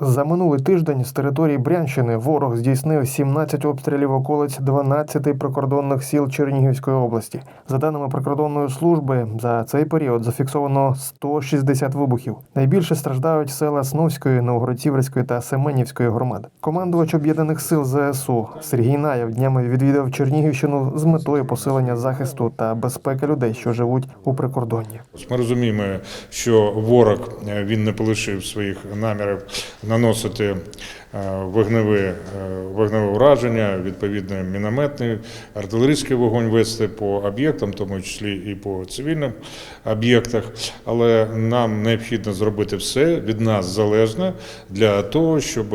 За минулий тиждень з території Брянщини ворог здійснив 17 обстрілів околиць 12 прикордонних сіл Чернігівської області. За даними прикордонної служби, за цей період зафіксовано 160 вибухів. Найбільше страждають села Сновської, Новгородцівської та Семенівської громад. Командувач об'єднаних сил ЗСУ Сергій Наєв днями відвідав Чернігівщину з метою посилення захисту та безпеки людей, що живуть у прикордонні. Ми розуміємо, що ворог е, він не полишив своїх намірів наносити е, вогневе, ураження, відповідно, мінометний, артилерійський вогонь вести по об'єктам, тому числі і по цивільним об'єктах. Але нам необхідно зробити все від нас залежне для того, щоб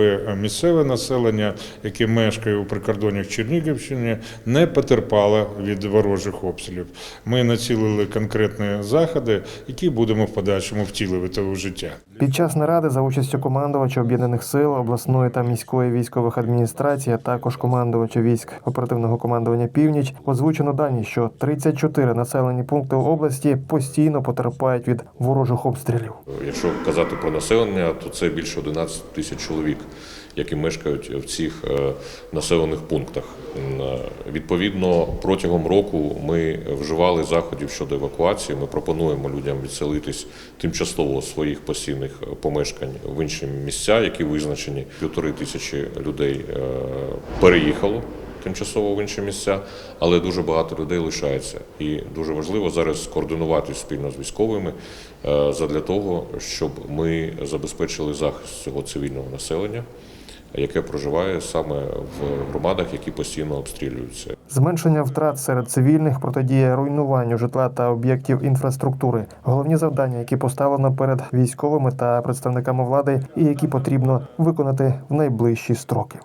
місцеве населення, яке мешкає у прикордоннях Чернігівщини, не потерпало від ворожих обстрілів. Ми націлили конкретні заходи, які будемо в подальшому втілювати у життя. Під час наради за участю командувача об'єднаних сил обласної та міської військових адміністрацій, а також командувача військ оперативного командування Північ озвучено дані, що 34 населені пункти області постійно потерпають від ворожих обстрілів. Якщо казати про населення, то це більше 11 тисяч чоловік, які мешкають в цих е, населених пунктах. Е, Відповідно, протягом року ми вживали заходів щодо евакуації. Ми пропонуємо людям відселитись тимчасово з своїх постійних помешкань в інші місця, які визначені. Півтори тисячі людей е, переїхало тимчасово в інші місця, але дуже багато людей лишається. І дуже важливо зараз скоординувати спільно з військовими задля того, щоб ми забезпечили захист цього цивільного населення, яке проживає саме в громадах, які постійно обстрілюються. Зменшення втрат серед цивільних протидія руйнуванню житла та об'єктів інфраструктури. Головні завдання, які поставлено перед військовими та представниками влади, і які потрібно виконати в найближчі строки.